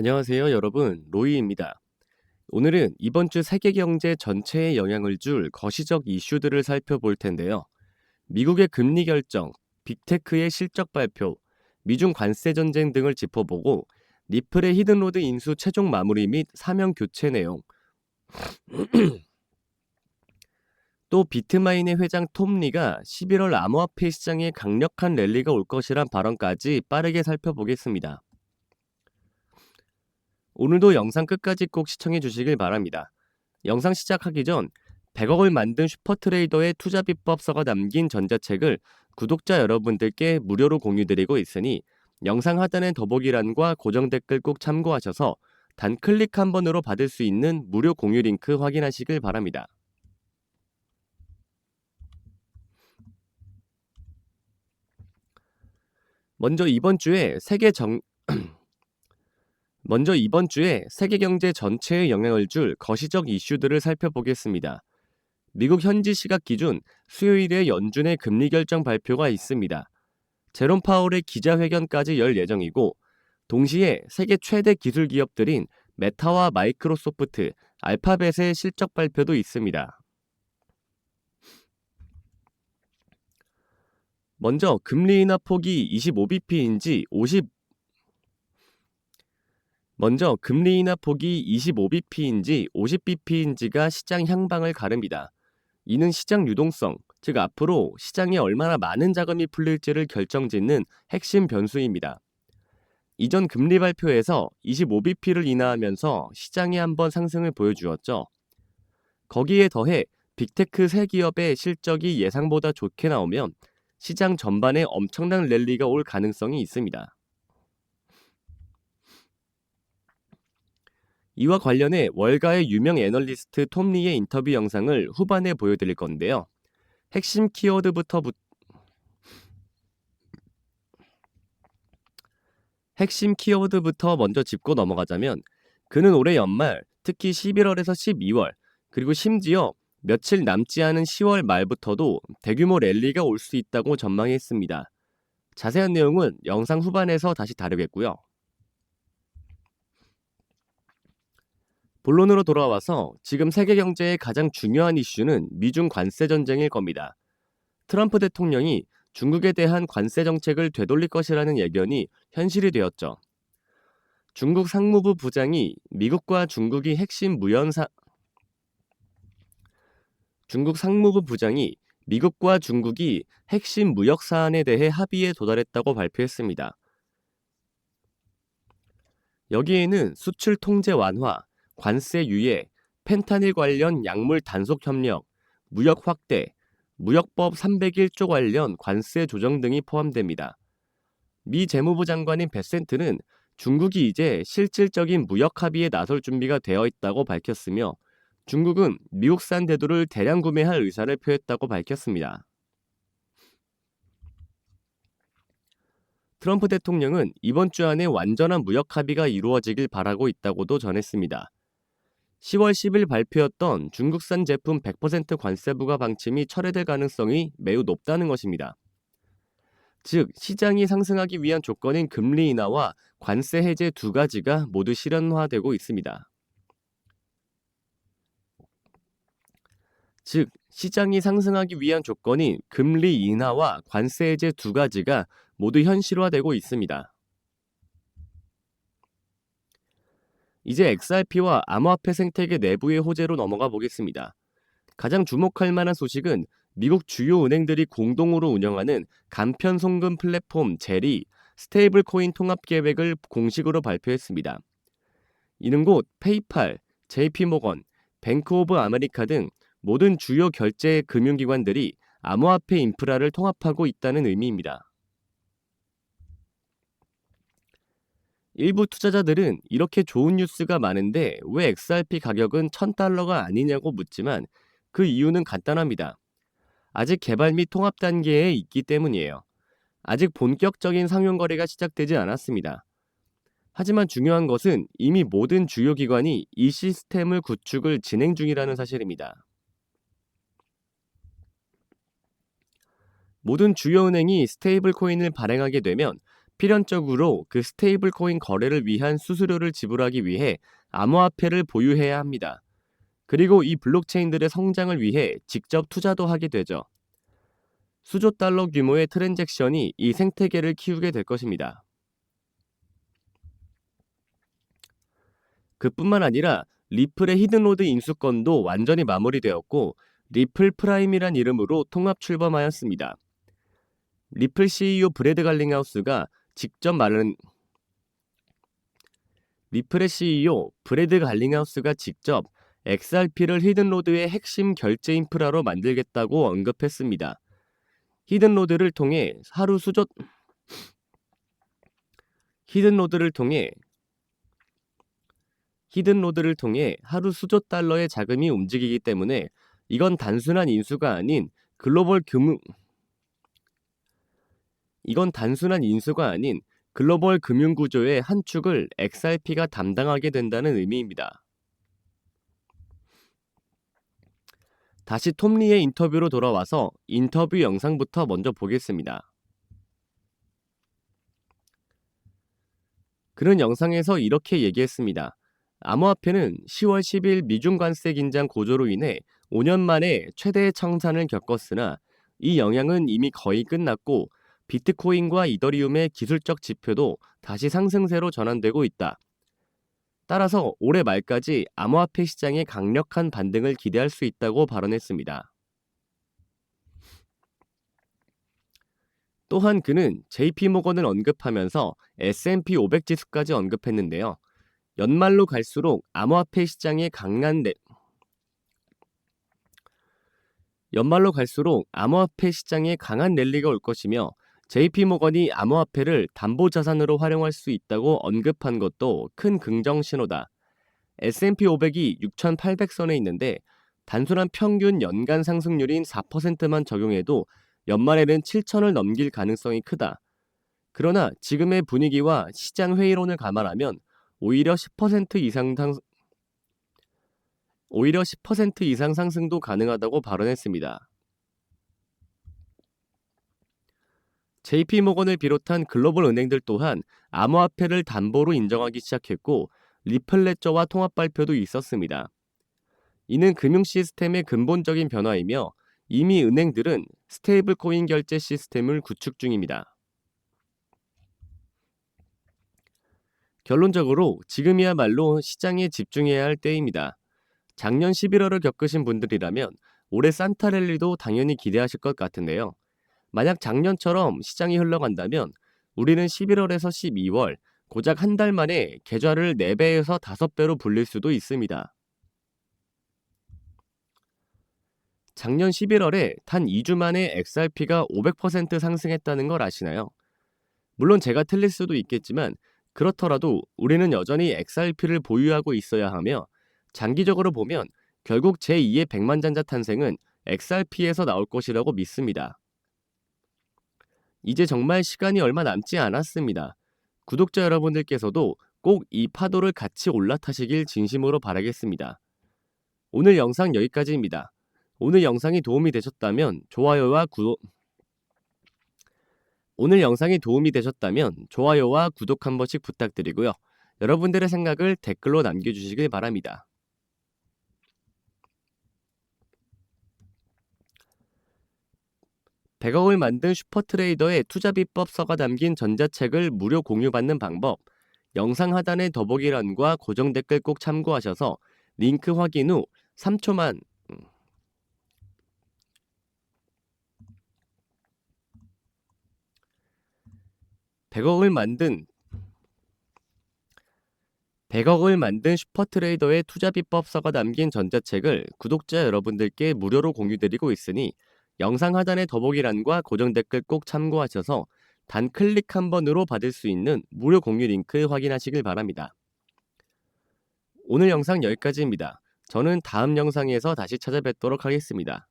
안녕하세요, 여러분. 로이입니다. 오늘은 이번 주 세계 경제 전체에 영향을 줄 거시적 이슈들을 살펴볼 텐데요. 미국의 금리 결정, 빅테크의 실적 발표, 미중 관세 전쟁 등을 짚어보고 리플의 히든로드 인수 최종 마무리 및 사명 교체 내용, 또 비트마인의 회장 톰 리가 11월 암호화폐 시장에 강력한 랠리가 올 것이란 발언까지 빠르게 살펴보겠습니다. 오늘도 영상 끝까지 꼭 시청해 주시길 바랍니다. 영상 시작하기 전 100억을 만든 슈퍼트레이더의 투자 비법서가 담긴 전자책을 구독자 여러분들께 무료로 공유드리고 있으니 영상 하단의 더보기란과 고정 댓글 꼭 참고하셔서 단 클릭 한 번으로 받을 수 있는 무료 공유 링크 확인하시길 바랍니다. 먼저 이번 주에 세계 정 먼저 이번 주에 세계 경제 전체에 영향을 줄 거시적 이슈들을 살펴보겠습니다. 미국 현지 시각 기준 수요일에 연준의 금리 결정 발표가 있습니다. 제롬 파월의 기자회견까지 열 예정이고 동시에 세계 최대 기술 기업들인 메타와 마이크로소프트, 알파벳의 실적 발표도 있습니다. 먼저 금리 인하 폭이 25bp인지 50 먼저 금리 인하 폭이 25bp인지 50bp인지가 시장 향방을 가릅니다. 이는 시장 유동성, 즉 앞으로 시장에 얼마나 많은 자금이 풀릴지를 결정짓는 핵심 변수입니다. 이전 금리 발표에서 25bp를 인하하면서 시장에 한번 상승을 보여주었죠. 거기에 더해 빅테크 새 기업의 실적이 예상보다 좋게 나오면 시장 전반에 엄청난 랠리가 올 가능성이 있습니다. 이와 관련해 월가의 유명 애널리스트 톰 리의 인터뷰 영상을 후반에 보여드릴 건데요. 핵심 키워드부터 부... 핵심 키워드부터 먼저 짚고 넘어가자면 그는 올해 연말 특히 11월에서 12월 그리고 심지어 며칠 남지 않은 10월 말부터도 대규모 랠리가 올 수 있다고 전망했습니다. 자세한 내용은 영상 후반에서 다시 다루겠고요. 본론으로 돌아와서 지금 세계 경제의 가장 중요한 이슈는 미중 관세 전쟁일 겁니다. 트럼프 대통령이 중국에 대한 관세 정책을 되돌릴 것이라는 예견이 현실이 되었죠. 중국 상무부 부장이 미국과 중국이 핵심 무연사 중국 상무부 부장이 미국과 중국이 핵심 무역 사안에 대해 합의에 도달했다고 발표했습니다. 여기에는 수출 통제 완화, 관세 유예, 펜타닐 관련 약물 단속 협력, 무역 확대, 무역법 301조 관련 관세 조정 등이 포함됩니다. 미 재무부 장관인 베센트는 중국이 이제 실질적인 무역 합의에 나설 준비가 되어 있다고 밝혔으며 중국은 미국산 대도를 대량 구매할 의사를 표했다고 밝혔습니다. 트럼프 대통령은 이번 주 안에 완전한 무역 합의가 이루어지길 바라고 있다고도 전했습니다. 10월 10일 발표였던 중국산 제품 100% 관세 부과 방침이 철회될 가능성이 매우 높다는 것입니다. 즉, 시장이 상승하기 위한 조건인 금리 인하와 관세 해제 두 가지가 모두 실현화되고 있습니다. 즉, 시장이 상승하기 위한 조건인 금리 인하와 관세 해제 두 가지가 모두 현실화되고 있습니다. 이제 XRP와 암호화폐 생태계 내부의 호재로 넘어가 보겠습니다. 가장 주목할 만한 소식은 미국 주요 은행들이 공동으로 운영하는 간편 송금 플랫폼 제리 스테이블 코인 통합 계획을 공식으로 발표했습니다. 이는 곧 페이팔, JP모건, 뱅크 오브 아메리카 등 모든 주요 결제 금융기관들이 암호화폐 인프라를 통합하고 있다는 의미입니다. 일부 투자자들은 이렇게 좋은 뉴스가 많은데 왜 XRP 가격은 1000달러가 아니냐고 묻지만 그 이유는 간단합니다. 아직 개발 및 통합 단계에 있기 때문이에요. 아직 본격적인 상용 거래가 시작되지 않았습니다. 하지만 중요한 것은 이미 모든 주요 기관이 이 시스템을 구축을 진행 중이라는 사실입니다. 모든 주요 은행이 스테이블 코인을 발행하게 되면 필연적으로 그 스테이블 코인 거래를 위한 수수료를 지불하기 위해 암호화폐를 보유해야 합니다. 그리고 이 블록체인들의 성장을 위해 직접 투자도 하게 되죠. 수조 달러 규모의 트랜잭션이 이 생태계를 키우게 될 것입니다. 그뿐만 아니라 리플의 히든로드 인수권도 완전히 마무리되었고 리플 프라임이란 이름으로 통합 출범하였습니다. 리플 CEO 브래드 갈링하우스가 직접 말은 리플의 CEO 브래드 갈링하우스가 직접 XRP를 히든로드의 핵심 결제 인프라로 만들겠다고 언급했습니다. 히든로드를 통해 하루 수조 히든로드를 통해 히든로드를 통해 하루 수조 달러의 자금이 움직이기 때문에 이건 단순한 인수가 아닌 글로벌 금융 이건 단순한 인수가 아닌 글로벌 금융 구조의 한 축을 XRP가 담당하게 된다는 의미입니다. 다시 톰리의 인터뷰로 돌아와서 인터뷰 영상부터 먼저 보겠습니다. 그는 영상에서 이렇게 얘기했습니다. 암호화폐는 10월 10일 미중 관세 긴장 고조로 인해 5년 만에 최대의 청산을 겪었으나 이 영향은 이미 거의 끝났고 비트코인과 이더리움의 기술적 지표도 다시 상승세로 전환되고 있다. 따라서 올해 말까지 암호화폐 시장의 강력한 반등을 기대할 수 있다고 발언했습니다. 또한 그는 JP모건을 언급하면서 S&P 500 지수까지 언급했는데요. 연말로 갈수록 암호화폐 시장의 강한 내... 연말로 갈수록 암호화폐 시장에 강한 랠리가 올 것이며 JP모건이 암호화폐를 담보자산으로 활용할 수 있다고 언급한 것도 큰 긍정 신호다. S&P 500이 6,800선에 있는데 단순한 평균 연간 상승률인 4%만 적용해도 연말에는 7,000을 넘길 가능성이 크다. 그러나 지금의 분위기와 시장 회의론을 감안하면 오히려 10% 이상 상 오히려 10% 이상 상승도 가능하다고 발언했습니다. JP모건을 비롯한 글로벌 은행들 또한 암호화폐를 담보로 인정하기 시작했고 리플레저와 통합 발표도 있었습니다. 이는 금융 시스템의 근본적인 변화이며 이미 은행들은 스테이블 코인 결제 시스템을 구축 중입니다. 결론적으로 지금이야말로 시장에 집중해야 할 때입니다. 작년 11월을 겪으신 분들이라면 올해 산타랠리도 당연히 기대하실 것 같은데요. 만약 작년처럼 시장이 흘러간다면 우리는 11월에서 12월 고작 한 달 만에 계좌를 4배에서 5배로 불릴 수도 있습니다. 작년 11월에 단 2주 만에 XRP가 500% 상승했다는 걸 아시나요? 물론 제가 틀릴 수도 있겠지만 그렇더라도 우리는 여전히 XRP를 보유하고 있어야 하며 장기적으로 보면 결국 제2의 백만장자 탄생은 XRP에서 나올 것이라고 믿습니다. 이제 정말 시간이 얼마 남지 않았습니다. 구독자 여러분들께서도 꼭 이 파도를 같이 올라타시길 진심으로 바라겠습니다. 오늘 영상 여기까지입니다. 오늘 영상이 도움이 되셨다면 좋아요와 구독 오늘 영상이 도움이 되셨다면 좋아요와 구독 한 번씩 부탁드리고요. 여러분들의 생각을 댓글로 남겨주시길 바랍니다. 100억을 만든 슈퍼트레이더의 투자 비법서가 담긴 전자책을 무료 공유받는 방법 영상 하단의 더보기란과 고정 댓글 꼭 참고하셔서 링크 확인 후 3초만 100억을 만든 100억을 만든 슈퍼트레이더의 투자 비법서가 담긴 전자책을 구독자 여러분들께 무료로 공유드리고 있으니 영상 하단의 더보기란과 고정 댓글 꼭 참고하셔서 단 클릭 한 번으로 받을 수 있는 무료 공유 링크 확인하시길 바랍니다. 오늘 영상 여기까지입니다. 저는 다음 영상에서 다시 찾아뵙도록 하겠습니다.